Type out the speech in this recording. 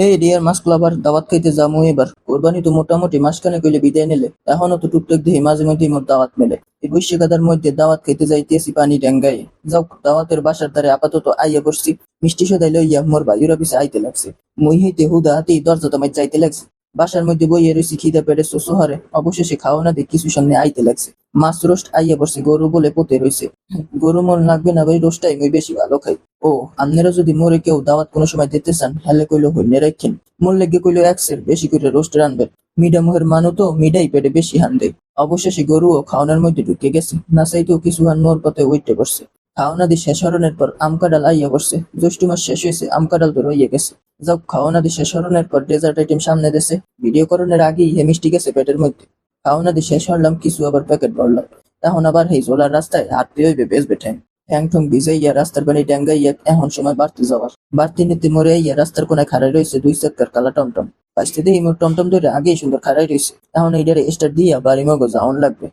হে deer মাছ ক্লাবার দাওয়াত খাইতে যামু এবার। কোরবানি তো মোটামুটি মাসখানে কইলে বিদায় নিলে, এখনও তো টুকটাক দিয়ে মাঝে মধ্যে মোর দাওয়াত মেলে। এই বৈশ্যকাদার মধ্যে দাওয়াত খাইতে যাইতেছি পানি ডেঙ্গাই যাও, দাওয়াতের বাসার দ্বারে আপাতত আইয়া বসছি। মিষ্টি সদাই লইয়া মোর ভাইয়ের অফিসে আইতে লাগছে। মুই হইতে হুদা হাতেই দরজা তোমায় যাইতে লাগছে। বাসার মধ্যে বইয়ে রয়েছি খিদে পেটে শোষহারে অবশেষে খাওয়া না দিয়ে কিছু সামনে আইতে লাগছে। মাছ রোস্ট আইয়া পড়ছে গরু বলে পোতে রয়েছে গরু মন লাগবে না ভাই, রোস্টটাই মই বেশি ভালো খাই। ও আপনারা যদি মোরে কেউ দাওয়াত কোনো সময় দিতে চান হেলে কইলো হইলে রাখেন মোর লেগে কইলো একসের বেশি করে রোস্ট রানবেন মিডা মোহের মানু তো মিডাই পেটে বেশি হান দেয় অবশেষে গরুও খাওয়ানোর মধ্যে ঢুকে গেছে। না চাইতেও কিছু হান মোর পথে উইটে বসছে খাওয়ানা দিয়ে শেষ হরণের পর আম কাঁঠাল আইয়া বসছে জ্যৈষ্ঠ মাস শেষ হয়েছে আম কাঁঠাল তো রইয়ে গেছে। যাও খাওয়ানা দিয়ে শেষ হরণের পর ডেজার্ট আইটেম সামনে দেশে ভিডিও করণের আগেই হে মিষ্টি গেছে পেটের মধ্যে। খাওয়ানা দিয়ে শেষ হরলাম, কিছু আবার প্যাকেট ভরলাম। এখন আবার হেই জোলার রাস্তায় হাঁটতে হইবে বেসবে ঠ্যাং ঠ্যাং বিজয় ইয়া রাস্তার বাড়ি ড্যাঙ্গাইয়া এখন সময় বাড়তে যাওয়ার। বাড়তি নিতে মরে ইয়া রাস্তার কোনায় খাড়াই রয়েছে দুই চাক্কার কালা টমটম। পাশতে দিয়ে মোর টমটম ধরে আগেই সুন্দর খাড়াই রয়েছে। এখন এইটারে স্টার দিয়া বাড়ি মগো যাওয়ান লাগবে।